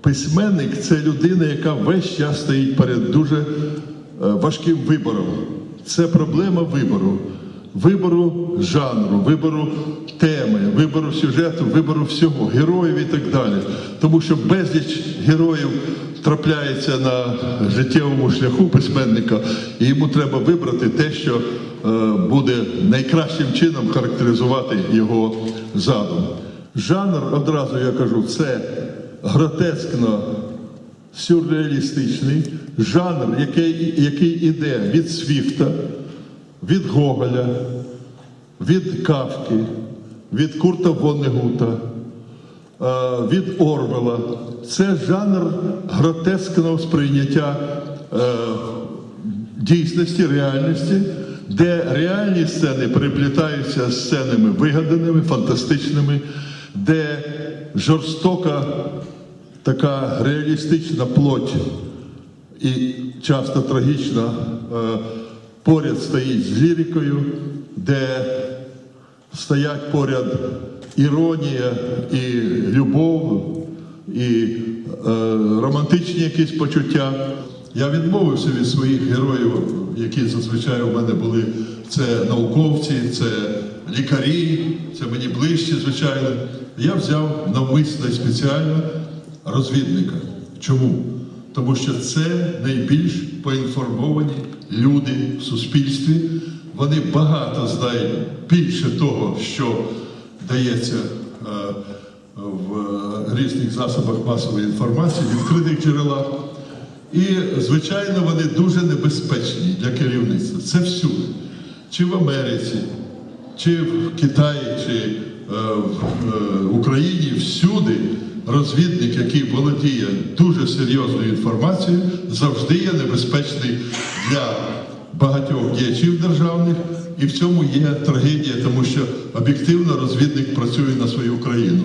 Письменник це людина, яка весь час стоїть перед дуже е, важким вибором. Це проблема вибору. Вибору жанру, вибору теми, вибору сюжету, вибору всього, героїв і так далі. Тому що безліч героїв трапляється на життєвому шляху письменника, і йому треба вибрати те, що е, буде найкращим чином характеризувати його задум. Жанр, одразу я кажу, це гротескно сюрреалістичний жанр, який, який іде від Свіфта, від Гоголя, від Кавки, від Курта Воннегута, е, від Орвела. Це жанр гротескного сприйняття е, дійсності, реальності, де реальні сцени переплітаються з сценами вигаданими, фантастичними, де жорстока така реалістична плоть і часто трагічна е, поряд стоїть з лірикою, де стоять поряд іронія і любов, і е, романтичні якісь почуття. Я відмовився від своїх героїв, які зазвичай у мене були. Це науковці, це лікарі, це мені ближче, звичайно. Я взяв навмисно і спеціально розвідника. Чому? Тому що це найбільш поінформовані люди в суспільстві. Вони багато знають більше того, що дається е, в різних засобах масової інформації, відкритих джерелах. І, звичайно, вони дуже небезпечні для керівництва. Це всюди. Чи в Америці, чи в Китаї, чи е, в е, Україні, всюди розвідник, який володіє дуже серйозною інформацією, завжди є небезпечний для багатьох діячів державних, і в цьому є трагедія, тому що об'єктивно розвідник працює на свою країну.